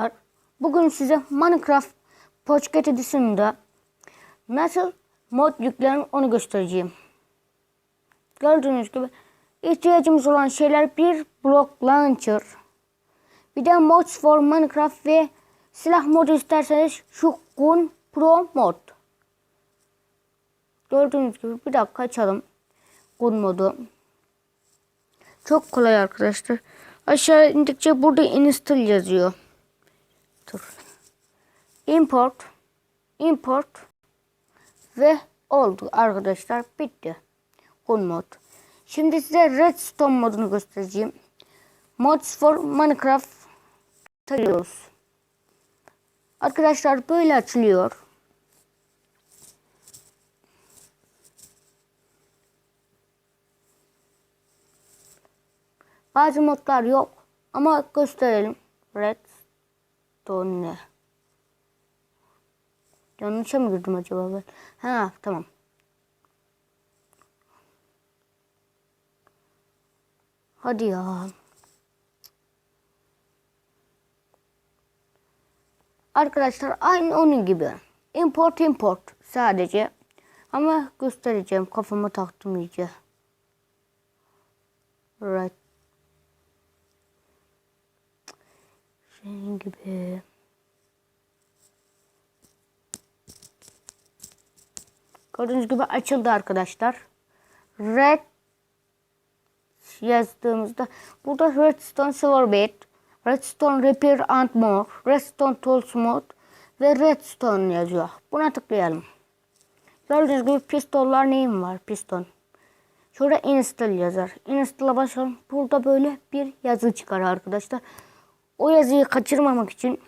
arkadaşlar. Bugün size Minecraft Pocket Edition'da nasıl mod yüklenir onu göstereceğim. Gördüğünüz gibi ihtiyacımız olan şeyler bir block launcher, bir de mods for Minecraft ve silah modu isterseniz şu Gun Pro mod. Gördüğünüz gibi bir dakika açalım Gun modu. Çok kolay arkadaşlar. Aşağı indikçe burada install yazıyor. Dur. Import. Import. Ve oldu arkadaşlar. Bitti. Gun mod. Şimdi size Redstone modunu göstereceğim. Mods for Minecraft tıklıyoruz. Arkadaşlar böyle açılıyor. Bazı modlar yok ama gösterelim. Redstone ne? Yanlışa mı girdim acaba ben? Ha tamam. Hadi ya. Arkadaşlar aynı onun gibi. Import import sadece. Ama göstereceğim. Kafama taktım iyice. Right. Gibi. Gördüğünüz gibi açıldı arkadaşlar. Red yazdığımızda burada Redstone Silverbait, Redstone Repair and More, Redstone Tools Mod ve Redstone yazıyor. Buna tıklayalım. Gördüğünüz gibi pistonlar neyim var? Piston. Şurada install yazar. Install'a basalım. Burada böyle bir yazı çıkar arkadaşlar. O yazıyı kaçırmamak için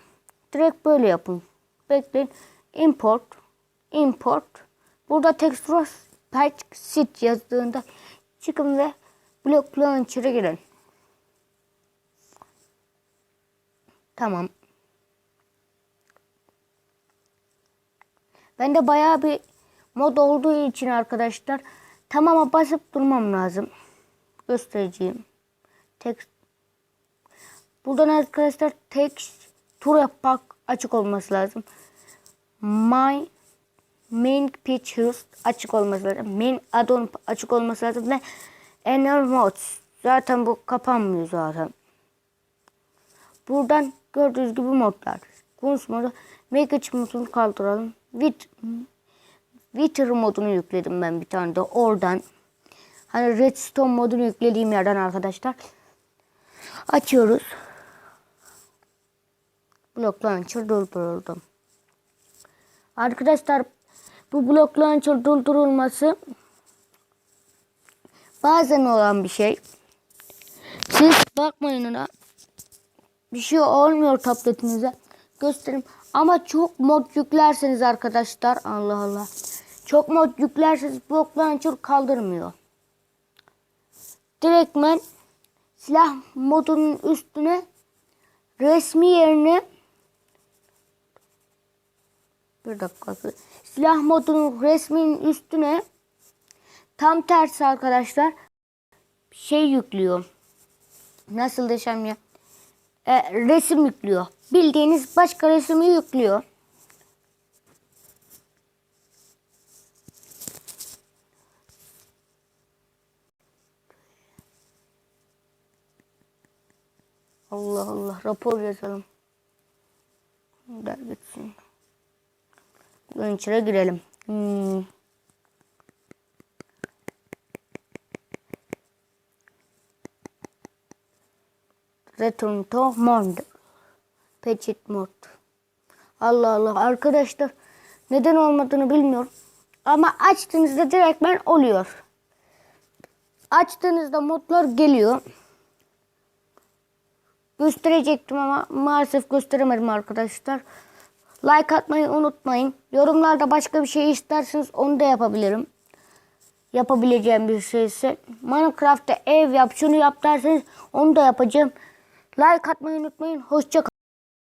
direkt böyle yapın. Bekleyin. Import. Import. Burada texture pack sit yazdığında çıkın ve block launcher'a girin. Tamam. Bende bayağı bir mod olduğu için arkadaşlar tamama basıp durmam lazım. Göstereceğim. Text Buradan arkadaşlar text tura pack açık olması lazım. My main pictures açık olması lazım. Main add-on açık olması lazım ve Enel mods zaten bu kapanmıyor zaten. Buradan gördüğünüz gibi modlar. Kunus modu, It modunu kaldıralım. Wit, Wither modunu yükledim ben bir tane de oradan. Hani Redstone modunu yüklediğim yerden arkadaşlar. Açıyoruz. Block Launcher durduruldu. Arkadaşlar bu Block Launcher durdurulması bazen olan bir şey. Siz bakmayın ona. Bir şey olmuyor tabletinize. Göstereyim. Ama çok mod yüklerseniz arkadaşlar Allah Allah. Çok mod yüklerseniz Block Launcher kaldırmıyor. Direktmen silah modunun üstüne resmi yerine bir dakika. Silah modunun resminin üstüne tam tersi arkadaşlar şey yüklüyor. Nasıl desem ya? E, resim yüklüyor. Bildiğiniz başka resmi yüklüyor. Allah Allah rapor yazalım. Der gitsin. Venture'a girelim. Hmm. Return to mod. Patchet mod. Allah Allah arkadaşlar neden olmadığını bilmiyorum. Ama açtığınızda direktmen oluyor. Açtığınızda modlar geliyor. Gösterecektim ama maalesef gösteremedim arkadaşlar. Like atmayı unutmayın. Yorumlarda başka bir şey isterseniz onu da yapabilirim. Yapabileceğim bir şeyse. Minecraft'ta ev yap şunu yap derseniz onu da yapacağım. Like atmayı unutmayın. Hoşça